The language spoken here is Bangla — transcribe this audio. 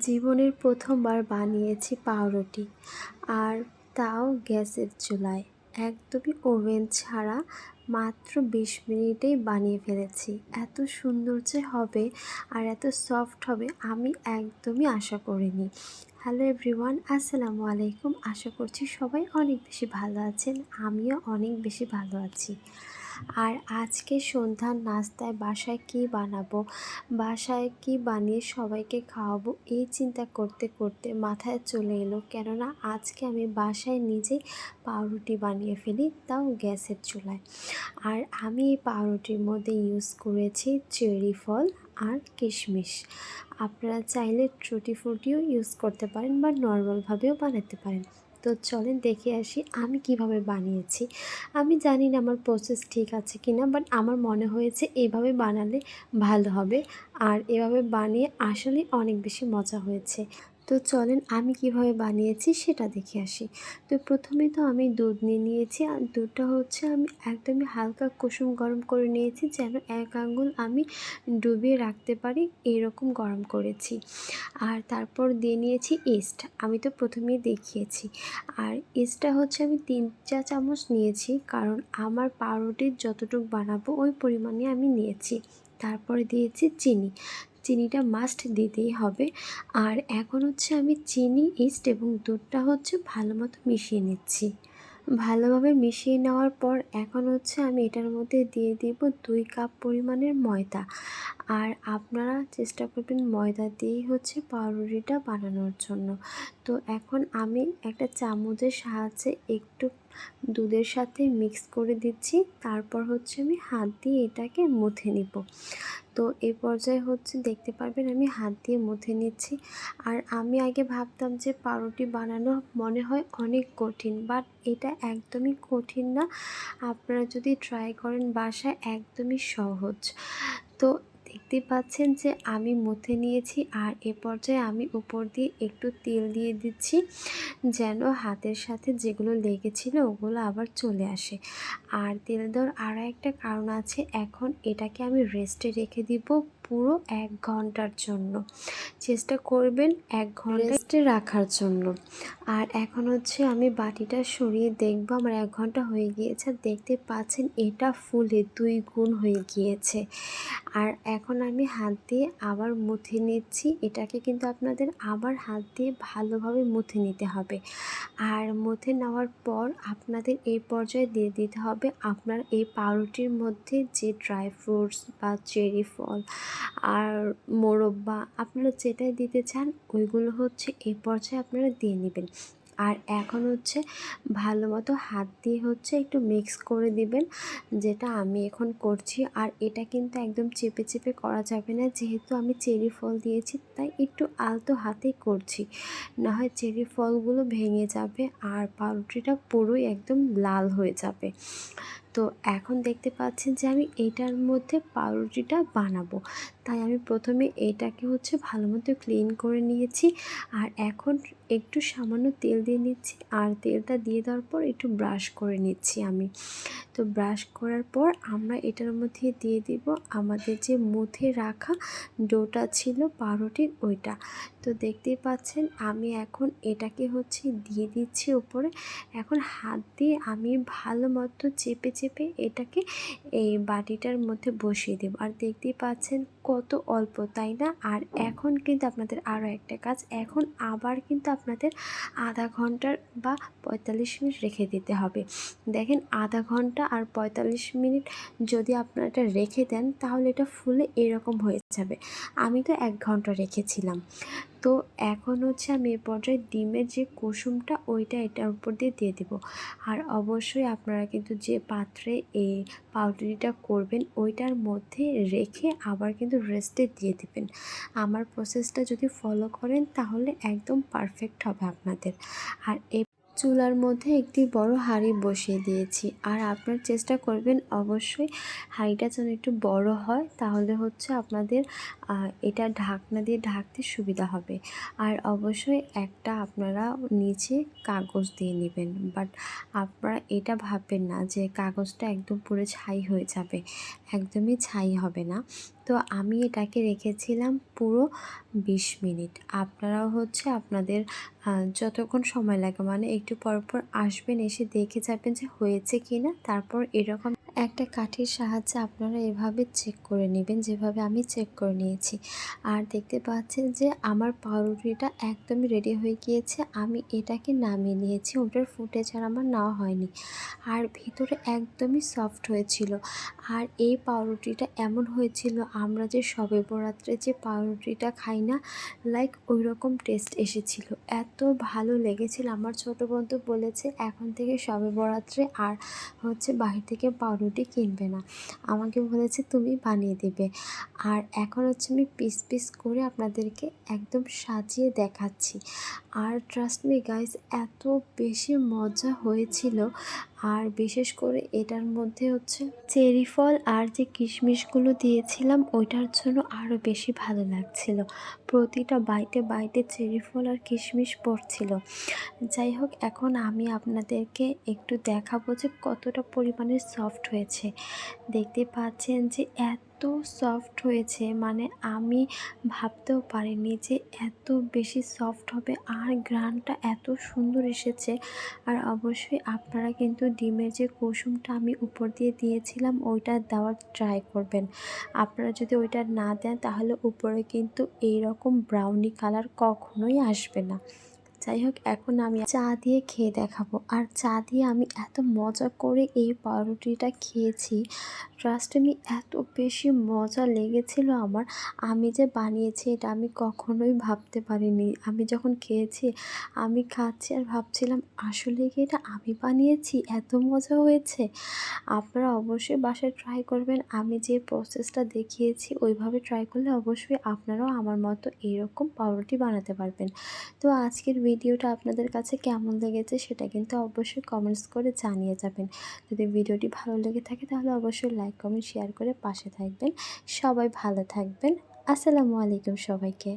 জীবনের প্রথমবার বানিয়েছি পাউরুটি, আর তাও গ্যাসের চুলায়। একদমই ওভেন ছাড়া মাত্র বিশ মিনিটেই বানিয়ে ফেলেছি। এত সুন্দর যে হবে আর এত সফট হবে আমি একদমই আশা করিনি। হ্যালো এভরিওয়ান, আসসালামু আলাইকুম। আশা করছি সবাই অনেক বেশি ভালো আছেন, আমিও অনেক বেশি ভালো আছি। আর আজকে সন্ধ্যার নাস্তায় বাসায় কি বানাবো? বাসায় কি বানিয়ে সবাইকে খাওয়াবো? এই চিন্তা করতে করতে মাথায় চলে এলো, কেননা আজকে আমি বাসায় নিজেই পাউরুটি বানিয়ে ফেলি, তাও গ্যাসের চুলায়। আর আমি এই পাউরুটির মধ্যে ইউজ করেছি চেরি ফল আর কিশমিশ। আপনারা চাইলে ট্রুটি ফ্রুটিও ইউজ করতে পারেন বা নর্মালভাবেও বানাতে পারেন। তো চলেন দেখে আসি আমি কীভাবে বানিয়েছি। আমি জানি না আমার প্রসেস ঠিক আছে কি না বাট আমার মনে হয়েছে এভাবে বানালে ভালো হবে। আর এভাবে বানিয়ে আসলে অনেক বেশি মজা হয়েছে। তো চলেন আমি কীভাবে বানিয়েছি সেটা দেখে আসি। তো প্রথমে তো আমি দুধ নিয়ে নিয়েছি, আর দুধটা হচ্ছে আমি একদমই হালকা কুসুম গরম করে নিয়েছি যেন এক আঙ্গুল আমি ডুবিয়ে রাখতে পারি এরকম গরম করেছি। আর তারপর দিয়ে নিয়েছি ইস্ট, আমি তো প্রথমেই দেখিয়েছি। আর ইস্টটা হচ্ছে আমি তিন চা চামচ নিয়েছি, কারণ আমার পাউরুটির যতটুকু বানাবো ওই পরিমাণে আমি নিয়েছি। তারপরে দিয়েছি চিনি চিনিটা মাস্ট দিতেই হবে। আর এখন হচ্ছে আমি চিনি ইস্ট এবং দুধটা হচ্ছে ভালো মতো মিশিয়ে নিচ্ছি। ভালোভাবে মিশিয়ে নেওয়ার পর এখন হচ্ছে আমি এটার মধ্যে দিয়ে দিব দুই কাপ পরিমাণের ময়দা। আর আপনারা চেষ্টা করবেন ময়দা দিয়েই হচ্ছে পাউরুটিটা বানানোর জন্য। তো এখন আমি একটা চামচের সাহায্যে একটু দুধের সাথে মিক্স করে দিচ্ছি, তারপর হচ্ছে আমি হাত দিয়ে এটাকে মুথে নিব। তো এই পর্যায়ে হচ্ছে দেখতে পারবেন আমি হাত দিয়ে মুথে নিচ্ছি। আর আমি আগে ভাবতাম যে পাউরুটি বানানো মনে হয় অনেক কঠিন বাট এটা একদমই কঠিন না। আপনারা যদি ট্রাই করেন বাসায়, একদমই সহজ। তো দেখতে পাচ্ছেন যে আমি মুথে নিয়েছি আর এ পর্যায়ে আমি উপর দিয়ে একটু তেল দিয়ে দিচ্ছি যেন হাতের সাথে যেগুলো লেগেছিল ওগুলো আবার চলে আসে। আর তেল দেওয়ার আরও একটা কারণ আছে, এখন এটাকে আমি রেস্টে রেখে দিব। পুরো এক ঘণ্টার জন্য। চেষ্টা করবেন এক ঘণ্টা রাখার জন্য। আর এখন হচ্ছে আমি বাটিটা সরিয়ে দেখব আমার এক ঘণ্টা হয়ে গিয়েছে। দেখতে পাচ্ছেন এটা ফুলে দুই গুণ হয়ে গিয়েছে। আর এখন আমি হাত দিয়ে আবার মুথে নিচ্ছি। এটাকে কিন্তু আপনাদের আবার হাত দিয়ে ভালোভাবে মুথে নিতে হবে। আর মুথে নেওয়ার পর আপনাদের এই পর্যায়ে দিয়ে দিতে হবে আপনার এই পাউরুটির মধ্যে যে ড্রাই ফ্রুটস বা চেরি ফল আর মোরব্বা, আপনারা যেটাই দিতে চান, ওইগুলো হচ্ছে এই পর্যায়ে আপনারা দিয়ে নেবেন। আর এখন হচ্ছে ভালো মতো হাত দিয়ে হচ্ছে একটু মিক্স করে দিবেন, যেটা আমি এখন করছি। আর এটা কিন্তু একদম চেপে চেপে করা যাবে না, যেহেতু আমি চেরি ফল দিয়েছি, তাই একটু আলতো হাতেই করছি। না হয় চেরি ফলগুলো ভেঙে যাবে, আর পাউরুটিটা পুরোই একদম লাল হয়ে যাবে। তো এখন দেখতে পাচ্ছেন যে আমি এটার মধ্যে পাউরুটিটা বানাবো। তাই আমি প্রথমে এইটাকে হচ্ছে ভালো মতো ক্লিন করে নিয়েছি। আর এখন একটু সামান্য তেল দিয়ে নিচ্ছি। আর তেলটা দিয়ে দেওয়ার পর একটু ব্রাশ করে নিচ্ছি আমি। তো ব্রাশ করার পর আমরা এটার মধ্যে দিয়ে দিব আমাদের যে মুথে রাখা ডোটা ছিল পাউরুটির ওইটা। তো দেখতেই পাচ্ছেন আমি এখন এটাকে হচ্ছে দিয়ে দিচ্ছি উপরে। এখন হাত দিয়ে আমি ভালো মতো চেপে চেপে এটাকে এই বাটিটার মধ্যে বসিয়ে দেব। আর দেখতেই পাচ্ছেন কত অল্প, তাই না? আর এখন কিন্তু আপনাদের আরও একটা কাজ, এখন আবার কিন্তু আপনাদের আধা ঘণ্টার বা পঁয়তাল্লিশ মিনিট রেখে দিতে হবে। দেখেন, আধা ঘণ্টা আর পঁয়তাল্লিশ মিনিট যদি আপনারা রেখে দেন, তাহলে এটা ফুলে এরকম হয়ে যাবে। আমি তো এক ঘণ্টা রেখেছিলাম। তো এখন হচ্ছে আমি এ পর্যায়ে ডিমের যে কুসুমটা, ওইটা এটার উপর দিয়ে দিয়ে দেবো। আর অবশ্যই আপনারা কিন্তু যে পাত্রে এই পাউডারিটা করবেন, ওইটার মধ্যে রেখে আবার কিন্তু রেস্টে দিয়ে দিবেন। আমার প্রসেসটা যদি ফলো করেন, তাহলে একদম পারফেক্ট হবে আপনাদের। আর এই চুলার মধ্যে একটি বড় হাঁড়ি বসিয়ে দিয়েছি। আর আপনার চেষ্টা করবেন অবশ্যই হাঁড়িটা যেন একটু বড় হয়, তাহলে হচ্ছে আপনাদের এটা ঢাকনা দিয়ে ঢাকতে সুবিধা হবে। আর অবশ্যই একটা আপনারা নিচে কাগজ দিয়ে নেবেন। বাট আপনারা এটা ভাববেন না যে কাগজটা একদম পুরো ছাই হয়ে যাবে, একদমই ছাই হবে না। তো আমি এটাকে রেখেছিলাম পুরো বিশ মিনিট। আপনারাও হচ্ছে আপনাদের যতক্ষণ সময় লাগে মানে একটু পর পর আসবেন, এসে দেখে যাবেন যে হয়েছে কি না তারপর এরকম একটা কাঠির সাহায্যে আপনারা এভাবে চেক করে নেবেন, যেভাবে আমি চেক করে নিয়েছি। আর দেখতে পাচ্ছেন যে আমার পাউরুটিটা একদমই রেডি হয়ে গিয়েছে, আমি এটাকে নামিয়ে নিয়েছি, ওটার ফুটেজ আর আমার নেওয়া হয়নি। আর ভিতরে একদমই সফট হয়েছিল। আর এই পাউরুটিটা এমন হয়েছিল, আমরা যে সবে বরাত্রে যে পাউরুটিটা খাই না লাইক ওই রকম টেস্ট এসেছিল। এত ভালো লেগেছিল, আমার ছোটো বন্ধু বলেছে, এখন থেকে সবে বরাত্রে আর হচ্ছে বাহির থেকে পাউরুটি কিনবে না। আমাকে বলেছে, তুমি বানিয়ে দেবে। আর এখন হচ্ছে আমি পিস পিস করে আপনাদেরকে একদম সাজিয়ে দেখাচ্ছি। আর ট্রাস্ট মি গাইস এত বেশি মজা হয়েছিল। আর বিশেষ করে এটার মধ্যে হচ্ছে চেরি ফল আর যে কিশমিশগুলো দিয়েছিলাম, ওইটার জন্য আরও বেশি ভালো লাগছিল। প্রতিটা বাইতে বাইতে চেরি ফল আর কিশমিশ পড়ছিল। যাই হোক, এখন আমি আপনাদেরকে একটু দেখাবো যে কতটা পরিমাণে সফট হয়েছে। দেখতে পাচ্ছেন যে এত এত সফট হয়েছে মানে আমি ভাবতেও পারিনি যে এত বেশি সফট হবে আর গ্রানটা এত সুন্দর এসেছে। আর অবশ্যই আপনারা কিন্তু ডিমের যে কুসুমটা আমি উপর দিয়ে দিয়েছিলাম, ওইটা দেওয়ার ট্রাই করবেন। আপনারা যদি ওইটা না দেন, তাহলে উপরে কিন্তু এই রকম ব্রাউনি কালার কখনোই আসবে না। যাই হোক, এখন আমি চা দিয়ে খেয়ে দেখাবো। আর চা দিয়ে আমি এত মজা করে এই পাউরুটিটা খেয়েছি। ট্রাস্ট আমি এত বেশি মজা লেগেছিল আমার। আমি যে বানিয়েছি এটা আমি কখনোই ভাবতে পারিনি। আমি যখন খেয়েছি, আমি খাচ্ছি আর ভাবছিলাম, আসলে কি এটা আমি বানিয়েছি? এত মজা হয়েছে। আপনারা অবশ্যই বাসায় ট্রাই করবেন। আমি যে প্রসেসটা দেখিয়েছি, ওইভাবে ট্রাই করলে অবশ্যই আপনারাও আমার মতো এরকম পাউরুটি বানাতে পারবেন। তো আজকের ভিডিওটা আপনাদের কাছে কেমন লেগেছে সেটা কিন্তু অবশ্যই কমেন্টস করে জানিয়ে যাবেন। যদি ভিডিওটি ভালো লেগে থাকে তাহলে অবশ্যই লাইক কমেন্ট শেয়ার করে পাশে থাকবেন। সবাই ভালো থাকবেন। আসসালামু আলাইকুম সবাইকে।